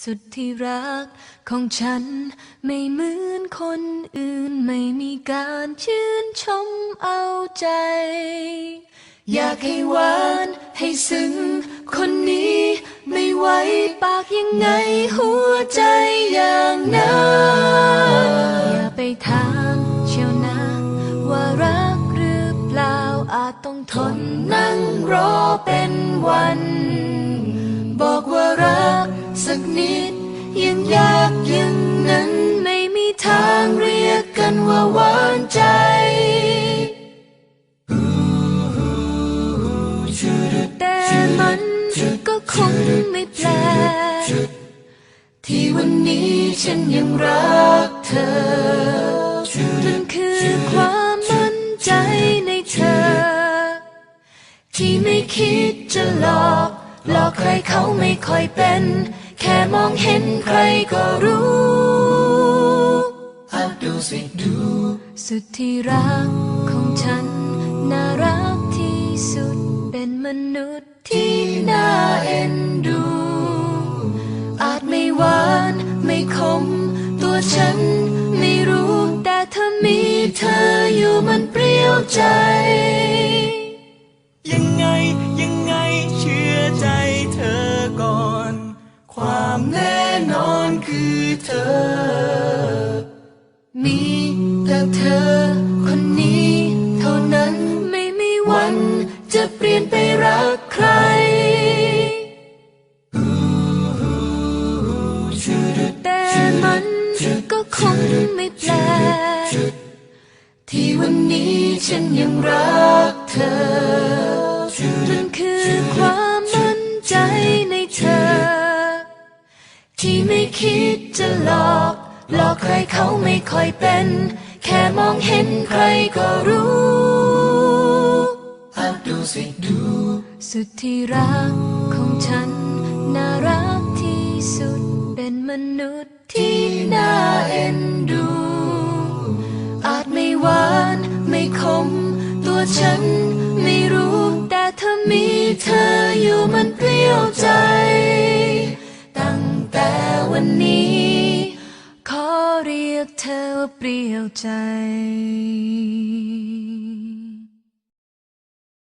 สุดที่รักของฉันไม่เหมือนคนอื่นไม่มีการชื่นชมเอาใจ อยากให้หวานให้ซึ้งคนนี้ไม่ไหวปากยังไงหัวใจอย่างนั้นอย่าไปถามเชียวนะว่ารักหรือเปล่าอาจต้องทนนั่งรอเป็นวัน บอกว่ารัก สักนิด ยังยากยังนั้นไม่มีทางเรียกกันว่าหวานใจ แต่มันก็คงไม่แปลกที่วันนี้ฉันยังรักเธอมันคือความมั่นใจในเธอ ที่ไม่คิดจะหลอกหลอกใครเขาไม่ค่อยเป็น แค่มองเห็นใครก็รู้อะดูสิดู สุดที่รักของฉัน น่ารักที่สุด เป็นมนุษย์ที่น่าเอ็นดู อาจไม่หวานไม่คม ตัวฉันไม่รู้ แต่ถ้ามีเธออยู่มันเปรี้ยวใจ ความแน่นอนคือเธอ มีแต่เธอคนนี้เท่านั้นไม่มีวันจะเปลี่ยนไปรักใคร แต่มันก็คงไม่แปลกที่วันนี้ฉันยังรักเธอ ที่ไม่คิดจะหลอก หลอกใครเขาไม่ค่อยเป็น แค่มองเห็นใครก็รู้ดูสิดู สุดที่รักของฉัน น่ารักที่สุด เป็นมนุษย์ที่น่าเอ็นดู อาจไม่หวานไม่คม ตัวฉัน เปรี้ยวใจ